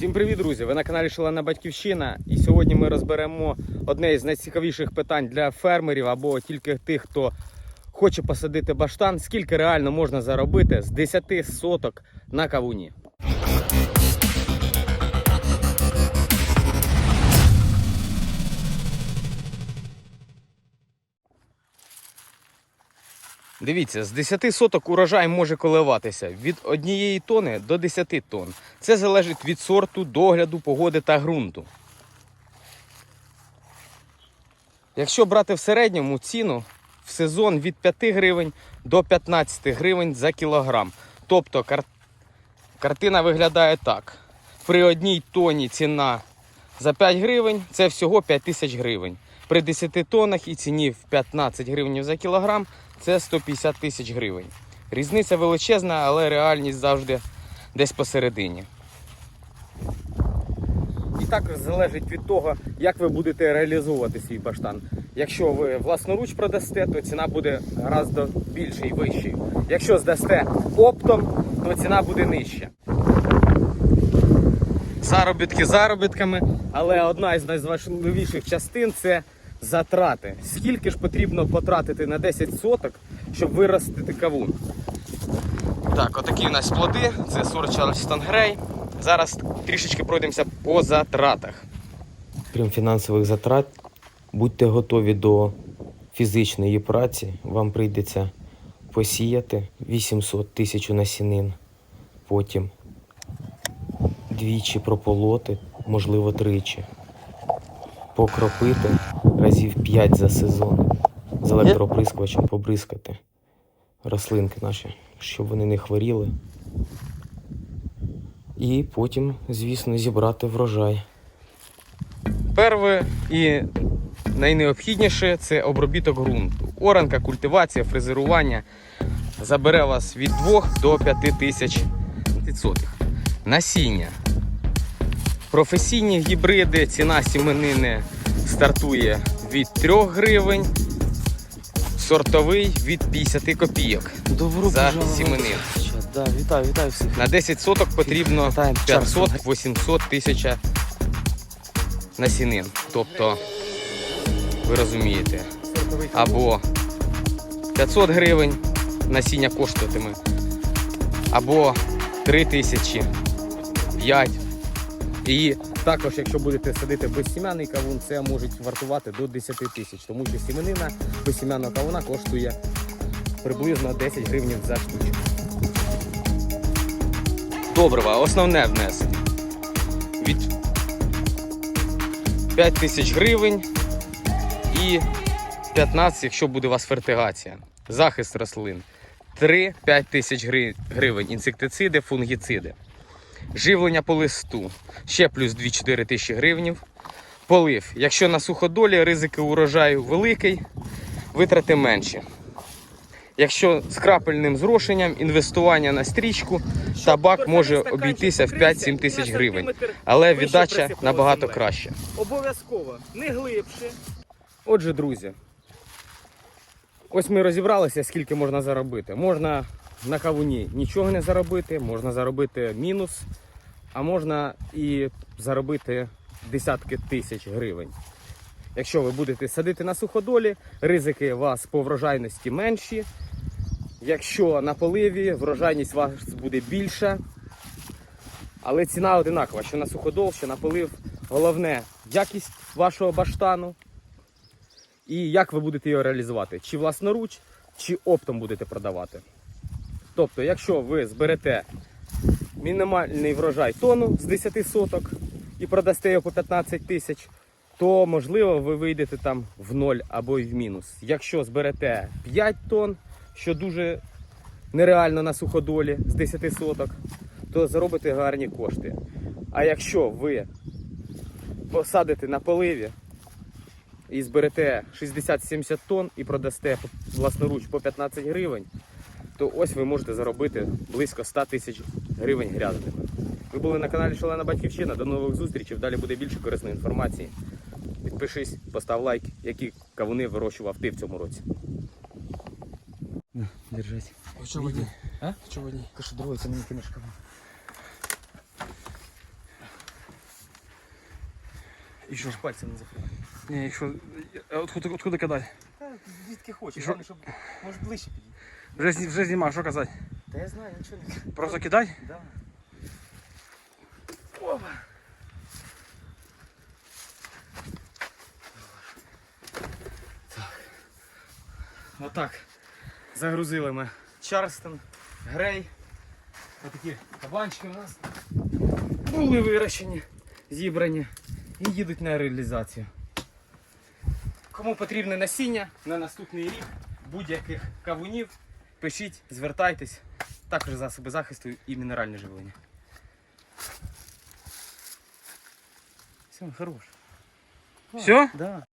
Всім привіт, друзі! Ви на каналі Шалена Батьківщина. І сьогодні ми розберемо одне із найцікавіших питань для фермерів або тільки тих, хто хоче посадити баштан. Скільки реально можна заробити з 10 соток на кавуні? Дивіться, з 10 соток урожай може коливатися від однієї тони до 10 тонн. Це залежить від сорту, догляду, погоди та ґрунту. Якщо брати в середньому ціну в сезон від 5 гривень до 15 гривень за кілограм. Тобто кар... картина виглядає так. При одній тоні ціна за 5 гривень це всього 5 тисяч гривень. При 10 тоннах і ціні в 15 гривень за кілограм це 150 тисяч гривень. Різниця величезна, але реальність завжди десь посередині. І також залежить від того, як ви будете реалізовувати свій баштан. Якщо ви власноруч продасте, то ціна буде гораздо більше і вищою. Якщо здасте оптом, то ціна буде нижча. Заробітки заробітками, але одна із найважливіших частин це затрати. Скільки ж потрібно потратити на 10 соток, щоб виростити кавун? Так, отакі у нас плоди. Це сорт Charleston Grey. Зараз трішечки пройдемося по затратах. Крім фінансових затрат, будьте готові до фізичної праці. Вам прийдеться посіяти 800 тисяч насінин, потім двічі прополоти, можливо, тричі. Покропити разів 5 за сезон. З електроприскувачем побризкати рослинки наші, щоб вони не хворіли. І потім, звісно, зібрати врожай. Перше і найнеобхідніше це обробіток ґрунту. Оранка, культивація, фрезерування забере вас від 2 до 5 тисяч відсотків. Насіння. Професійні гібриди, ціна сіменини стартує від 3 гривень, сортовий від 50 копійок. Добро За сіменин. Да, вітаю, вітаю всіх. На 10 соток потрібно 500-800 тисяч насінин. Тобто, ви розумієте, або 500 гривень насіння коштуватиме, або 3 тисячі, 5. І також, якщо будете садити безсім'яний кавун, це може вартувати до 10 тисяч, тому що сіменина безсім'яного кавуна коштує приблизно 10 гривень за штучку. Добрива, основне внесення. Від 5 тисяч гривень і 15, якщо буде у вас фертигація. Захист рослин. 3-5 тисяч гривень. Інсектициди, фунгіциди. Живлення по листу. Ще плюс 2-4 тисячі гривень. Полив. Якщо на суходолі ризики урожаю великий, витрати менші. Якщо з крапельним зрошенням, інвестування на стрічку, табак може обійтися в 5-7 тисяч гривень. Але віддача набагато краще. Обов'язково не глибше. Отже, друзі, ось ми розібралися, скільки можна заробити. Можна на кавуні нічого не заробити, можна заробити мінус, а можна і заробити десятки тисяч гривень. Якщо ви будете садити на суходолі, ризики вас по врожайності менші. Якщо на поливі врожайність вас буде більша, але ціна одинакова, що на суходол, що на полив. Головне якість вашого баштану і як ви будете його реалізувати. Чи власноруч, чи оптом будете продавати. Тобто, якщо ви зберете мінімальний врожай тону з 10 соток і продасте його по 15 тисяч, то можливо ви вийдете там в ноль або й в мінус. Якщо зберете 5 тонн, що дуже нереально на суходолі з 10 соток, то заробите гарні кошти. А якщо ви посадите на поливі і зберете 60-70 тонн і продасте власноруч по 15 гривень, то ось ви можете заробити близько 100 тисяч гривень грязними. Ви були на каналі Шалена Батьківщина. До нових зустрічей. Далі буде більше корисної інформації. Підпишись, постав лайк, які кавуни вирощував ти в цьому році. Держать. А що водій? А? Що водій? Ти що дровиться мені кинеш кавун? І що? Пальцем не закривай. Ні, якщо. Откуда, откуда кидати? Та звідки хочеш, що? щоб може ближче підійти. Вже, зні- вже знімаю, що казати? Та я знаю, нічого не. Просто кидай? Да. Так. Отак. Загрузили ми Чарстон, Грей. Отакі кабанчики у нас були вирощені, зібрані і їдуть на реалізацію. Кому потрібне насіння на наступний рік будь-яких кавунів, пишіть, звертайтесь. Також засоби захисту і мінеральне живлення. Все, хорош. Все? Да.